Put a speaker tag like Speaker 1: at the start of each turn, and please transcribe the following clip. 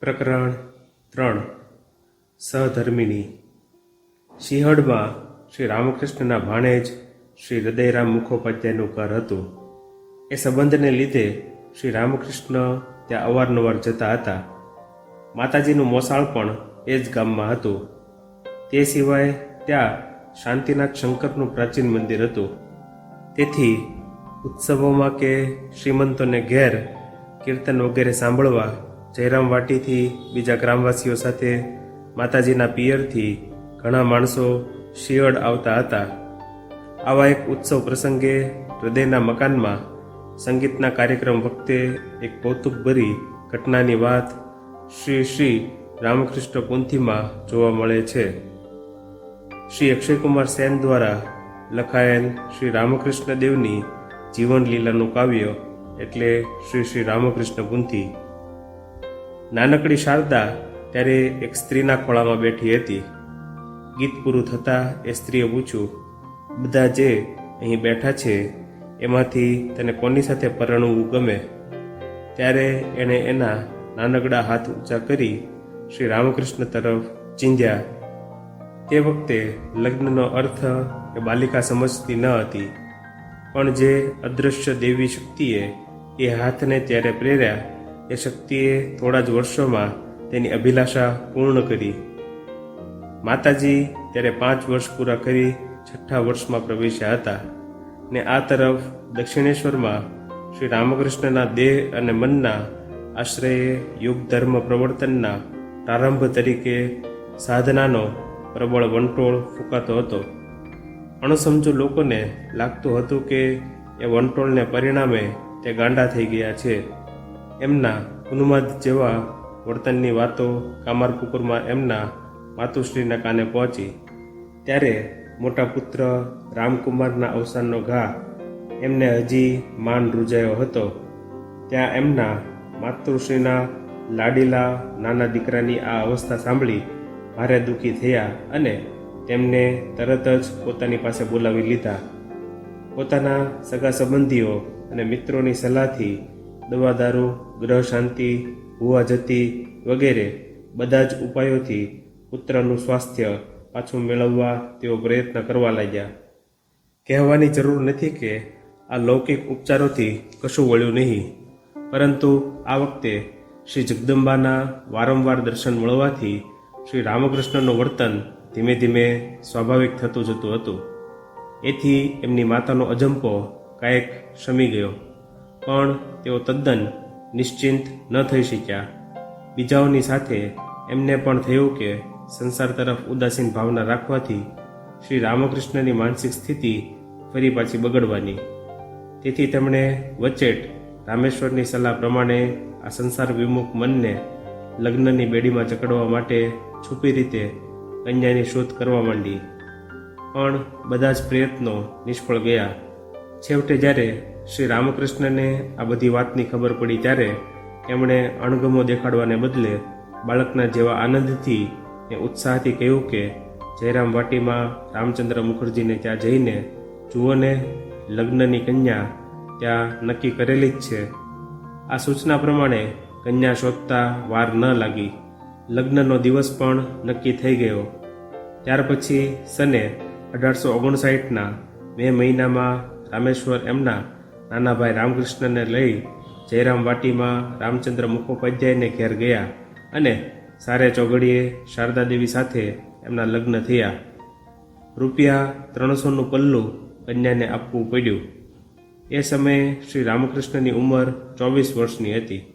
Speaker 1: પ્રકરણ ત્રણ. સહધર્મિણી સિંહડમાં શ્રી રામકૃષ્ણના ભાણેજ શ્રી હૃદયરામ મુખોપાધ્યાયનું ઘર હતું. એ સંબંધને લીધે શ્રી રામકૃષ્ણ ત્યાં અવારનવાર જતા હતા. માતાજીનું મોસાળ પણ એ જ ગામમાં હતું. તે સિવાય ત્યાં શાંતિનાથ શંકરનું પ્રાચીન મંદિર હતું. તેથી ઉત્સવોમાં કે શ્રીમંતોને ઘેર કીર્તન વગેરે સાંભળવા જયરામ વાટીથી બીજા ગ્રામવાસીઓ સાથે માતાજીના પિયરથી ઘણા માણસો શિયળ આવતા હતા. આવા એક ઉત્સવ પ્રસંગે હૃદયના મકાનમાં સંગીતના કાર્યક્રમ વખતે એક કૌતુકભરી ઘટનાની વાત શ્રી શ્રી રામકૃષ્ણ પુંથીમાં જોવા મળે છે. શ્રી અક્ષયકુમાર સેન દ્વારા લખાયેલ શ્રી રામકૃષ્ણ દેવની જીવનલીલાનું કાવ્ય એટલે શ્રી શ્રી રામકૃષ્ણ પુંથી નાનકડી શારદા ત્યારે એક સ્ત્રીના ખોળામાં બેઠી હતી. ગીત પૂરું થતાં એ સ્ત્રીએ પૂછ્યું, બધા જે અહીં બેઠા છે, એમાંથી તને કોની સાથે પરણવું ગમે? ત્યારે એણે એના નાનકડા હાથ ઊંચા કરી શ્રી રામકૃષ્ણ તરફ ચીંધ્યા. તે વખતે લગ્નનો અર્થ એ બાલિકા સમજતી ન હતી. પણ જે અદૃશ્ય દેવી શક્તિએ એ હાથને ત્યારે પ્રેર્યા એ શક્તિએ થોડા જ વર્ષોમાં તેની અભિલાષા પૂર્ણ કરી. માતાજી ત્યારે પાંચ વર્ષ પૂરા કરી છઠ્ઠા વર્ષમાં પ્રવેશ્યા હતા ને આ તરફ દક્ષિણેશ્વરમાં શ્રી રામકૃષ્ણના દેહ અને મનના આશ્રયે યુગ ધર્મ પ્રવર્તનના પ્રારંભ તરીકે સાધનાનો પ્રબળ વંટોળ ફૂંકાતો હતો. અણસમજુ લોકોને લાગતું હતું કે એ વંટોળને પરિણામે તે ગાંડા થઈ ગયા છે. એમના ઉન્માદ જેવા વર્તનની વાતો કામારપુકુરમાં એમના માતુશ્રીના કાને પહોંચી. ત્યારે મોટા પુત્ર રામકુમારના અવસાનનો ઘા એમને હજી માન રૂજાયો હતો. ત્યાં એમના માતૃશ્રીના લાડીલા નાના દીકરાની આ અવસ્થા સાંભળી ભારે દુઃખી થયા અને તેમને તરત જ પોતાની પાસે બોલાવી લીધા. પોતાના સગા સંબંધીઓ અને મિત્રોની સલાહથી દવા દારૂ ગ્રહ શાંતિ હુવા જતી વગેરે બધા જ ઉપાયોથી પુત્રનું સ્વાસ્થ્ય પાછું મેળવવા તેઓ પ્રયત્ન કરવા લાગ્યા. કહેવાની જરૂર નથી કે આ લૌકિક ઉપચારોથી કશું વળ્યું નહીં. પરંતુ આ વખતે શ્રી જગદંબાના વારંવાર દર્શન મળવાથી શ્રી રામકૃષ્ણનું વર્તન ધીમે ધીમે સ્વાભાવિક થતું જતું હતું. એથી એમની માતાનો અજંપો કાંઈક શમી ગયો. પણ તેઓ તદ્દન નિશ્ચિંત ન થઈ શક્યા. બીજાઓની સાથે એમને પણ થયું કે સંસાર તરફ ઉદાસીન ભાવના રાખવાથી શ્રી રામકૃષ્ણની માનસિક સ્થિતિ ફરી પાછી બગડવાની. તેથી તેમણે વચેટ રામેશ્વરની સલાહ પ્રમાણે આ સંસાર વિમુખ મનને લગ્નની બેડીમાં જકડવા માટે છુપી રીતે કન્યાની શોધ કરવા માંડી. પણ બધા જ પ્રયત્નો નિષ્ફળ ગયા. છેવટે જ્યારે શ્રી રામકૃષ્ણને આ બધી વાતની ખબર પડી ત્યારે એમણે અણગમો દેખાડવાને બદલે બાળકના જેવા આનંદથી એ ઉત્સાહથી કહ્યું કે, જયરામ વાટીમાં રામચંદ્ર મુખર્જીને ત્યાં જઈને જુઓને લગ્નની કન્યા ત્યાં નક્કી કરેલી જ છે. આ સૂચના પ્રમાણે કન્યા શોધતા વાર ન લાગી. લગ્નનો દિવસ પણ નક્કી થઈ ગયો. ત્યાર પછી સને અઢારસો ઓગણસાઠના મે મહિનામાં રામેશ્વર એમના નાના ભાઈ રામકૃષ્ણને લઈ જયરામ વાટીમાં, રામચંદ્ર મુખોપાધ્યાયને ઘેર ગયા અને સારે ચોગડીએ શારદા દેવી સાથે એમના લગ્ન થયા. રૂપિયા ત્રણસોનું પલ્લું કન્યાને આપવું પડ્યું. એ સમયે શ્રી રામકૃષ્ણની ઉંમર ચોવીસ વર્ષની હતી.